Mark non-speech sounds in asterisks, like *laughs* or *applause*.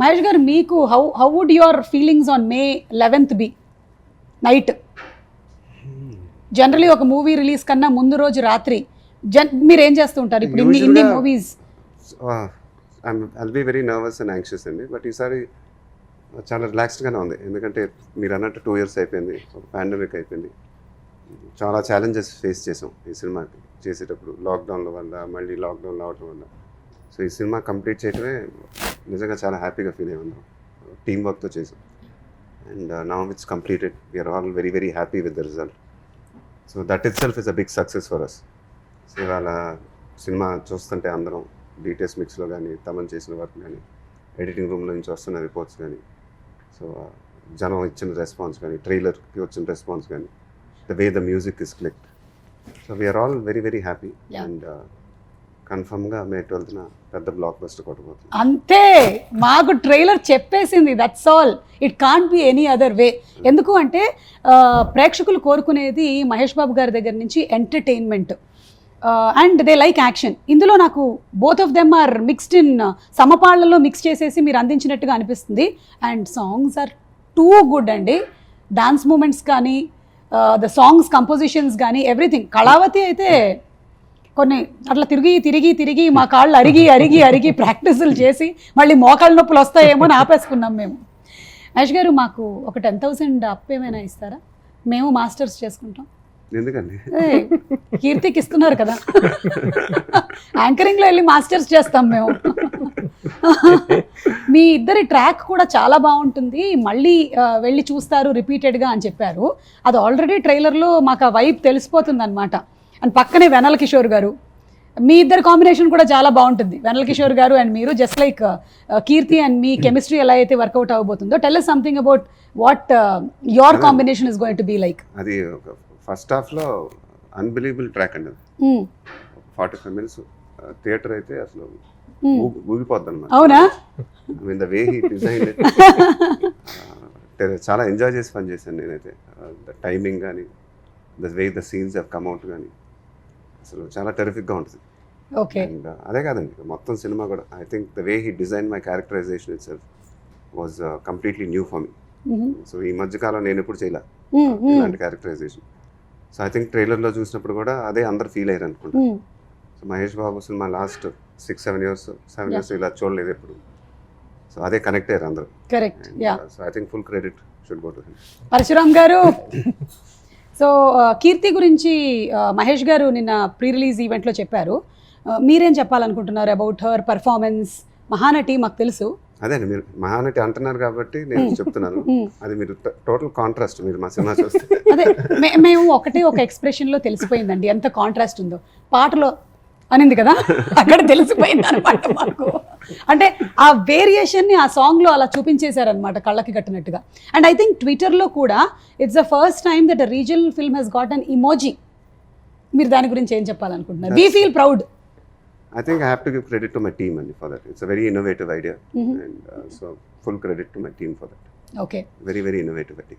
మహేష్ గారు మీకు how how would your feelings on May eleventh be night generally ఒక movie release కన్నా ముందు రోజు రాత్రి. జన్ మీరు ఏం చేస్తూ ఉంటారు? ఇప్పుడు ఇన్ని ఇన్ని movies I'll be very nervous and anxious అండి. బట్ ఈసారి చాలా రిలాక్స్డ్గానే ఉంది. ఎందుకంటే మీరు అన్నట్టు టూ ఇయర్స్ అయిపోయింది. ఒక పాండమిక్ అయిపోయింది. చాలా ఛాలెంజెస్ ఫేస్ చేసాం ఈ సినిమాకి చేసేటప్పుడు. లాక్డౌన్ల వల్ల మళ్ళీ లాక్డౌన్ అవడం వల్ల. సో ఈ సినిమా కంప్లీట్ చేయడమే నిజంగా చాలా హ్యాపీగా ఫీల్ అయ్యి ఉన్నాం టీమ్ వర్క్తో చేసాం. And now it's completed we are all very very happy with the result so that itself is a big success for us so ఇవాళ సినిమా చూస్తుంటే అందరం డీటెయిల్స్ మిక్స్లో కానీ తమన్ చేసిన వర్క్ కానీ ఎడిటింగ్ రూమ్లో నుంచి వస్తున్న రిపోర్ట్స్ కానీ సో జనం ఇచ్చిన రెస్పాన్స్ కానీ ట్రైలర్కి వచ్చిన రెస్పాన్స్ కానీ the way the music is clicked so we are all very very happy. And కన్ఫర్మ్గా మే ట్వెల్త్న పెద్ద బ్లాక్ బస్టర్ కొట్టబోతుంది. అంతే! మాకు ట్రైలర్ చెప్పేసింది that's all it can't be any other way ఎందుకు అంటే ప్రేక్షకులు కోరుకునేది మహేష్ బాబు గారి దగ్గర నుంచి entertainment and they like action ఇందులో నాకు both of them are mixed in సమపాళ్ళలో mix చేసేసి మీరు అందించినట్టుగా అనిపిస్తుంది. And songs are too good అండి. డాన్స్ మూమెంట్స్ కానీ ద సాంగ్స్ కంపోజిషన్స్ కానీ ఎవ్రీథింగ్ కళావతి అయితే కొన్ని అట్లా తిరిగి తిరిగి తిరిగి మా కాళ్ళు అరిగి అరిగి అరిగి ప్రాక్టీసులు చేసి మళ్ళీ మోకాళ్ళ నొప్పులు వస్తాయేమో అని ఆపేసుకున్నాం మేము. మహేష్ గారు మాకు ఒక టెన్ థౌసండ్ అప్ ఏమైనా ఇస్తారా? మేము మాస్టర్స్ చేసుకుంటాం. ఎందుకండి? కీర్తికి ఇస్తున్నారు కదా. యాంకరింగ్లో వెళ్ళి మాస్టర్స్ చేస్తాం మేము. మీ ఇద్దరి ట్రాక్ కూడా చాలా బాగుంటుంది. మళ్ళీ వెళ్ళి చూస్తారు రిపీటెడ్గా అని చెప్పారు. అది ఆల్రెడీ ట్రైలర్లో మాకు ఆ వైబ్ తెలిసిపోతుంది అనమాట అండ్ పక్కనే వెనల్ కిషోర్ గారు. మీ ఇద్దరు కాంబినేషన్ కూడా చాలా బాగుంటుంది. వెనల్ కిషోర్ గారు అండ్ మీరు జస్ట్ లైక్ కీర్తి అండ్ మీ కెమిస్ట్రీ ఎలా అయితే work out అవ్వబోతుందో tell something about what your combination is going to be like అది ఫస్ట్ హాఫ్లో అన్బిలీవబుల్ ట్రాక్ అండి ఫార్టీ ఫైవ్ మినిట్స్ థియేటర్ అయితే అసలు ఊగి- ఊగిపోద్ది అనమాట అవునా mean the way he design చాలా ఎంజాయ్ చేసి పని చేశాను నేనైతే ద టైమింగ్ కానీ the way the scenes have come out కానీ అసలు చాలా టెరిఫిక్గా ఉంటుంది. ఓకే అండ్ అదే కాదండి మొత్తం సినిమా కూడా I think the way he design my characterization itself was completely new for me so ఈ మధ్యకాలం నేను ఎప్పుడు చేయలే. ఇలాంటి క్యారెక్టరైజేషన్ సో ఐ థింక్ ట్రైలర్లో చూసినప్పుడు కూడా అదే అందరు ఫీల్ అయ్యారు అనుకుంటా. So Mahesh Babu cinema last six seven years seven years ఇలా చూడలేదు ఎప్పుడు. సో అదే కనెక్ట్ అయ్యారు అందరూ. So I think full credit should go to Parasuram గారు. *laughs* సో కీర్తి గురించి మహేష్ గారు నిన్న ప్రీ రిలీజ్ ఈవెంట్లో చెప్పారు. మీరేం చెప్పాలనుకుంటున్నారు అబౌట్ హర్ పర్ఫార్మెన్స్? మహానటి మాకు తెలుసు. అదే అండి మీరు మహానటి అంటున్నారు కాబట్టి నేను చెప్తున్నాను. అది మీరు టోటల్ కాంట్రాస్ట్ మీరు మా సినిమా చూస్తే. అదే మేము ఒకటే ఒక ఎక్స్ప్రెషన్లో తెలిసిపోయిందండి. ఎంత కాంట్రాస్ట్ ఉందో. పాటలో అనింది కదా? అక్కడ తెలిసిపోయింది అనమాట మాకు. అంటే ఆ వేరియేషన్ని ఆ సాంగ్లో అలా చూపించేశారనమాట కళ్ళకి కట్టినట్టుగా. అండ్ ఐ థింక్ ట్విట్టర్లో కూడా it's the first time that regional film he's got an emoji మీరు దాని గురించి ఏం చెప్పాలనుకుంటున్నారు? We feel proud I think I have to give credit to my team అండి for that it's very innovative idea and so full credit to my team for that okay very very innovative idea